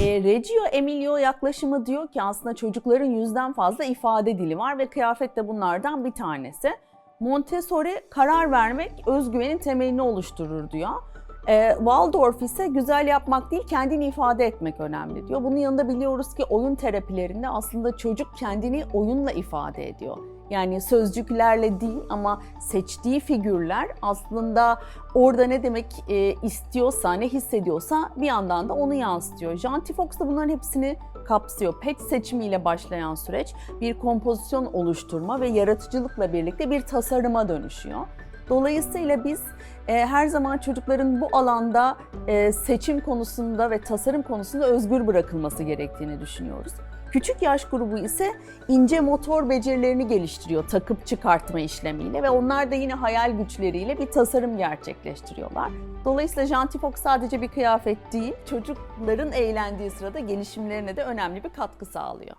E, Reggio Emilio yaklaşımı diyor ki aslında çocukların yüzden fazla ifade dili var ve kıyafet de bunlardan bir tanesi. Montessori karar vermek özgüvenin temelini oluşturur diyor. E, Waldorf ise güzel yapmak değil kendini ifade etmek önemli diyor. Bunun yanında biliyoruz ki oyun terapilerinde aslında çocuk kendini oyunla ifade ediyor. Yani sözcüklerle değil ama seçtiği figürler aslında orada ne demek e, istiyorsa, ne hissediyorsa bir yandan da onu yansıtıyor. Jean Tifox da bunların hepsini kapsıyor. Pet seçimiyle başlayan süreç bir kompozisyon oluşturma ve yaratıcılıkla birlikte bir tasarıma dönüşüyor. Dolayısıyla biz her zaman çocukların bu alanda e, seçim konusunda ve tasarım konusunda özgür bırakılması gerektiğini düşünüyoruz. Küçük yaş grubu ise ince motor becerilerini geliştiriyor takıp çıkartma işlemiyle ve onlar da yine hayal güçleriyle bir tasarım gerçekleştiriyorlar. Dolayısıyla Jantifok sadece bir kıyafet değil, çocukların eğlendiği sırada gelişimlerine de önemli bir katkı sağlıyor.